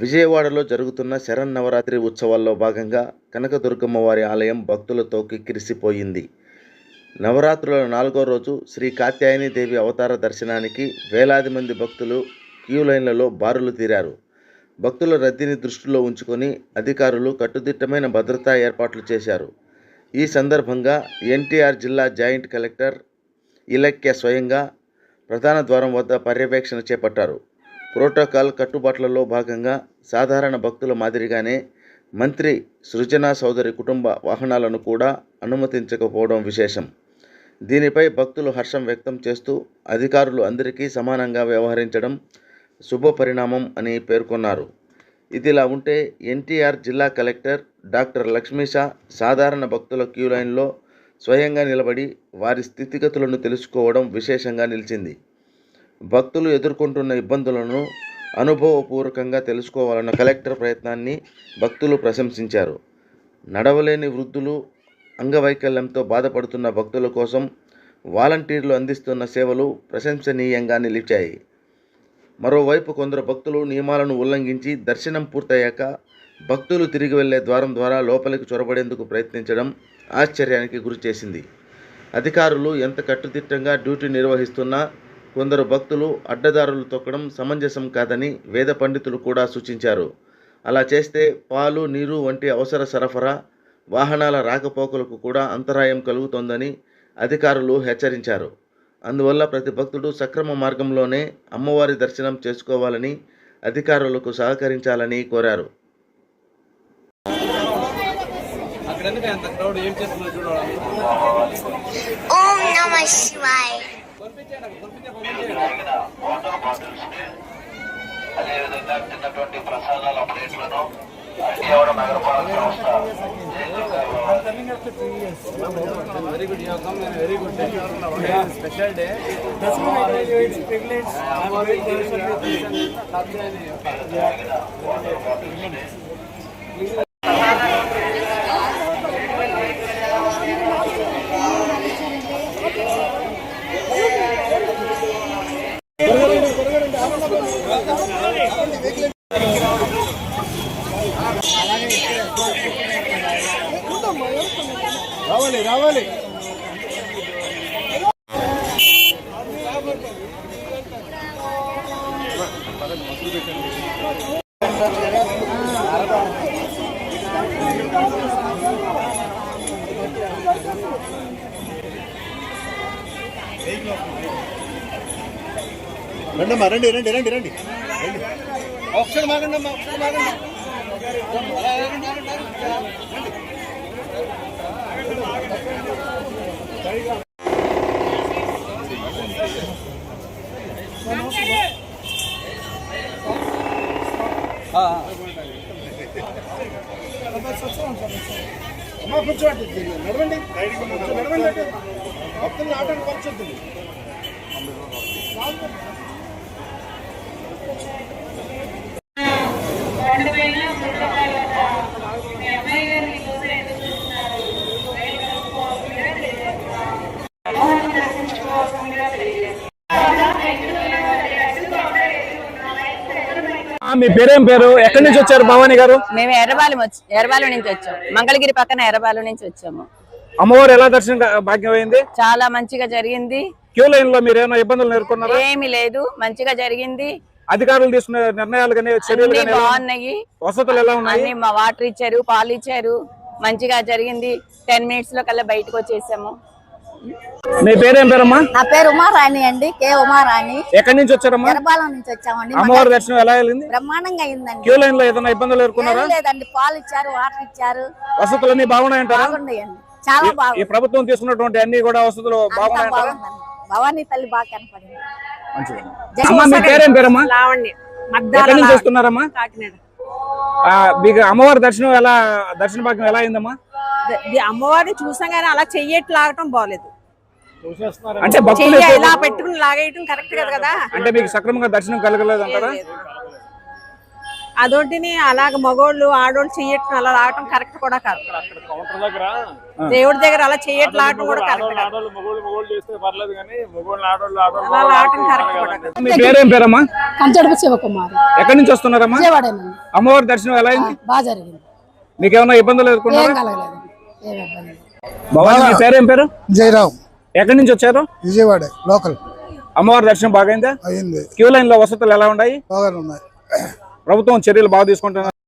విజయవాడలో జరుగుతున్న శరన్నవరాత్రి ఉత్సవాల్లో భాగంగా కనకదుర్గమ్మ వారి ఆలయం భక్తులతో కిక్కిరిసిపోయింది. నవరాత్రుల నాలుగో రోజు శ్రీ కాత్యాయని దేవి అవతార దర్శనానికి వేలాది మంది భక్తులు క్యూ లైన్లలో బారులు తీరారు. భక్తుల రద్దీని దృష్టిలో ఉంచుకొని అధికారులు కట్టుదిట్టమైన భద్రతా ఏర్పాట్లు చేశారు. ఈ సందర్భంగా ఎన్టీఆర్ జిల్లా జాయింట్ కలెక్టర్ ఇలక్య స్వయంగా ప్రధాన ద్వారం వద్ద పర్యవేక్షణ చేపట్టారు. ప్రోటోకాల్ కట్టుబాట్లలో భాగంగా సాధారణ భక్తుల మాదిరిగానే మంత్రి సృజనా సోదరి కుటుంబ వాహనాలను కూడా అనుమతించకపోవడం విశేషం. దీనిపై భక్తులు హర్షం వ్యక్తం చేస్తూ అధికారులు అందరికీ సమానంగా వ్యవహరించడం శుభ పరిణామం అని పేర్కొన్నారు. ఇదిలా ఉంటే ఎన్టీఆర్ జిల్లా కలెక్టర్ డాక్టర్ లక్ష్మీషా సాధారణ భక్తుల క్యూ లైన్లో స్వయంగా నిలబడి వారి స్థితిగతులను తెలుసుకోవడం విశేషంగా నిలిచింది. భక్తులు ఎదుర్కొంటున్న ఇబ్బందులను అనుభవపూర్వకంగా తెలుసుకోవాలన్న కలెక్టర్ ప్రయత్నాన్ని భక్తులు ప్రశంసించారు. నడవలేని వృద్ధులు అంగవైకల్యంతో బాధపడుతున్న భక్తుల కోసం వాలంటీర్లు అందిస్తున్న సేవలు ప్రశంసనీయంగా నిలిచాయి. మరోవైపు కొందరు భక్తులు నియమాలను ఉల్లంఘించి దర్శనం పూర్తయ్యాక భక్తులు తిరిగి వెళ్ళే ద్వారం ద్వారా లోపలికి చొరబడేందుకు ప్రయత్నించడం ఆశ్చర్యానికి గురిచేసింది. అధికారులు ఎంత కట్టుదిట్టంగా డ్యూటీ నిర్వహిస్తున్నా కొందరు భక్తులు అడ్డదారులు తొక్కడం సమంజసం కాదని వేద పండితులు కూడా సూచించారు. అలా చేస్తే పాలు నీరు వంటి అవసర సరఫరా వాహనాల రాకపోకలకు కూడా అంతరాయం కలుగుతోందని అధికారులు హెచ్చరించారు. అందువల్ల ప్రతి భక్తుడు సక్రమ మార్గంలోనే అమ్మవారి దర్శనం చేసుకోవాలని అధికారులకు సహకరించాలని కోరారు. అక్కడ ఎందుకు అంత క్రౌడ్ ఏం చేస్తున్నారు చూడాలి? ఓం నమ శివాయ. పంపించండి అక్కడ పంపించే పంపించండి అదేవిధంగా తిన్నటువంటి ప్రసాదాల ప్లేట్లను విజయవాడ నగరపాలక సంస్థ very good very good special day రావాలి రావాలి. రండమ్మా రండి రండి రండి రండి. రండి ఒకసారి మాగండి అమ్మా ఒకసారి మాగండి. అమ్మా కూర్చోండి నడవండి నడవండి రెండు వేల పుస్తకాల మీ పేరేం పేరు? ఎక్కడి నుంచి వచ్చారు భవానీ గారు? మేము ఎర్రబాలెం వచ్చి ఎర్రబాలెం నుంచి వచ్చాం. మంగళగిరి పక్కన ఎర్రబాలెం నుంచి వచ్చాము. అమ్మవారు ఎలా దర్శనం కా- భాగ్యం అయింది? చాలా మంచిగా జరిగింది. క్యూ లైన్లో మీరు ఏమైనా ఇబ్బందులు ఎదుర్కొన్నారా? ఏమీ లేదు. మంచిగా జరిగింది. అధికారులు తీసుకున్న నిర్ణయాలు కానీ చర్యలు బాగున్నాయి. వసతులు ఎలా ఉన్నాయి? వాటర్ ఇచ్చారు పాలు ఇచ్చారు. మంచిగా జరిగింది. టెన్ మినిట్స్లో కల్లా బయటకు వచ్చేసాము. మీ పేరేం పేరమ్మా? నా పేరు ఉమారాణి అండి. కే ఉమారాణి. ఎక్కడి నుంచి వచ్చారమ్మా? ఎర్రబాలెం నుంచి వచ్చామండి. అమ్మవారి దర్శనం ఎలా వెళ్ళింది? బ్రహ్మాండంగా అయిందండి. క్యూ లైన్లో ఏదైనా ఇబ్బందులు ఎదుర్కొన్నారా? లేదండి. పాలు ఇచ్చారు వాటర్ ఇచ్చారు. వసతులన్నీ బాగున్నాయంటారా బాగున్నాయండి. చాలా ఈ బాగుంది ప్రభుత్వం తీసుకున్నటువంటి అన్ని కూడా వసతులు బాగున్నాయంటారా? భవానీ తల్లి బాగా కనపడింది. మంచిగా అమ్మా మీ పేరేం పేరమ్మా? లావండి ఎక్కడి నుంచి వస్తున్నారమ్మా? కాకినాడ. ఆ, మీకు అమ్మవారి దర్శనం ఎలా దర్శన భాగ్యం ఎలా అయిందమ్మా? అమ్మవారిని చూసాం కానీ అలా చెయ్యట్లు లాగటం బాగలేదు అంటే భక్తులు ఇలా పెట్టుకుని లాగేయటం కరెక్ట్ కదా కదా? అంటే మీకు సక్రమంగా దర్శనం కలగలేదు అంటారా. అదొంటిని అలాగ మగోళ్ళు ఆడోళ్ళు చెయ్యటం అలా లాగటం కరెక్ట్ కూడా కాదు. కౌంటర్ దగ్గర? దేవుడి దగ్గర అలా చెయ్యట్లు లాగటం కూడా కరెక్ట్ అలా లాగటం కరెక్ట్ కూడా కాదు. మీ పేరేం పేరమ్మా? కంచడపు శివకుమారి. ఎక్కడి నుంచి వస్తున్నారమ్మా? అమ్మవారి దర్శనం ఎలా అయింది? బాగా జరిగింది. మీకు ఏమైనా ఇబ్బందులు ఎదుర్కొన్నారా? భవాని పేరేం పేరు? జయరాం ఎక్కడి నుంచి వచ్చారు? విజయవాడ లోకల్. అమ్మవారి దర్శనం బాగైందా? అయింది. క్యూ లైన్లో వసతులు ఎలా ఉన్నాయి? బాగానే ఉన్నాయి. ప్రభుత్వం చర్యలు బాగా తీసుకుంటున్నారు.